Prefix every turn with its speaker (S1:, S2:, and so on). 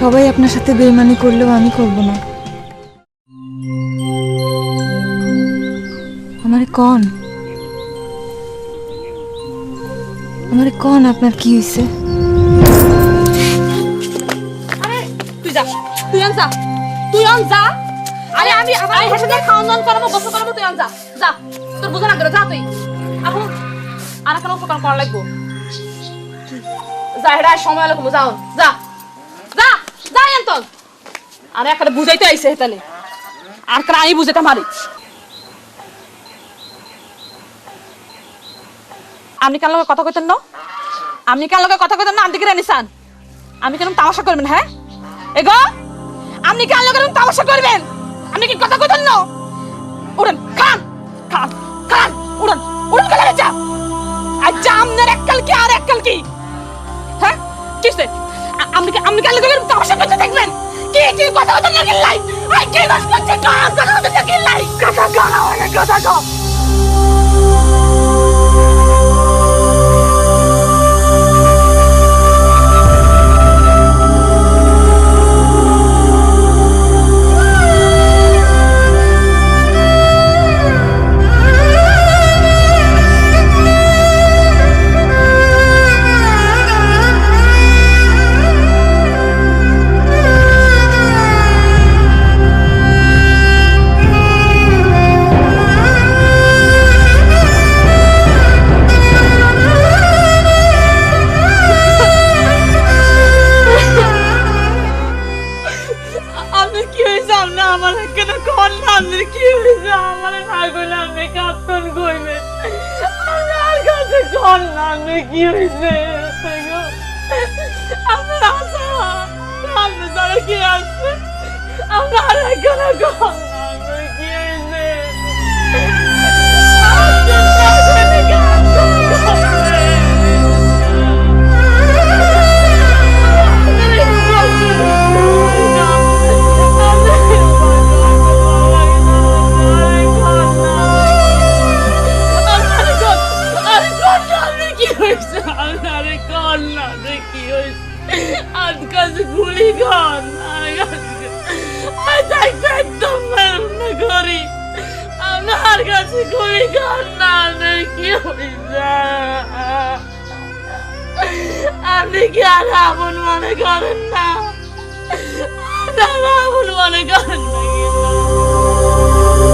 S1: সবাই আপনার সাথে বেইমানি করলেও আমি করব না। আমারে কন। আমারে কন আপনার কি হয়েছে
S2: আরে তুই যা। তুই আন যা। তুই আন যা। আরে আমি আমি হেসে দিয়ে খাওয়ান দাওয়ান করাবো গোসল করাবো তুই আন যা। যা। তোর বোঝা না করে যা তুই। এখন আর কেন উপকার করা লাগবো। যা হেডা সময় লাগবো যাও যা। আরে একটা বুঝাইতে আইছে হেতালে। আর কেন আমি বুঝাইতে মারি আপনি কার লগে কথা কইতেন না? আপনি কার লগে কথা কইতেন না? আমি দিকে নিসান? আমি কেন তামাশা করবেন হ্যাঁ? এগো আপনি কার লগে তামাশা করবেন? আপনি কি কথা কইতেন না? উড়েন, খান! খান খান! উড়েন উড়েন গেলে যা আচ্ছা আপনার এককাল কি আর এককাল কি হ্যাঁ? কিসে? আপনি কি- আপনি কার লগে তামাশা করতে দেখবেন? কি কি কথা কথা লাগে লাই আই কি বাস করছে কাজ কথা কথা লাগে লাই কথা কথা কথা কথা হয়েছে আমার কেন কন না আপনি কি হয়েছে? আমার না কইলে কাপ্তন কইবে আমার কাছে কন না কি হয়েছে? আপনার আশা তারা কি আসছে আপনার কেন কন গুলি খান করি আমার কাছে গুলি খান না কি হয়েছে? আপনি কি আর আপন মনে করেন না? আপন মনে করেন না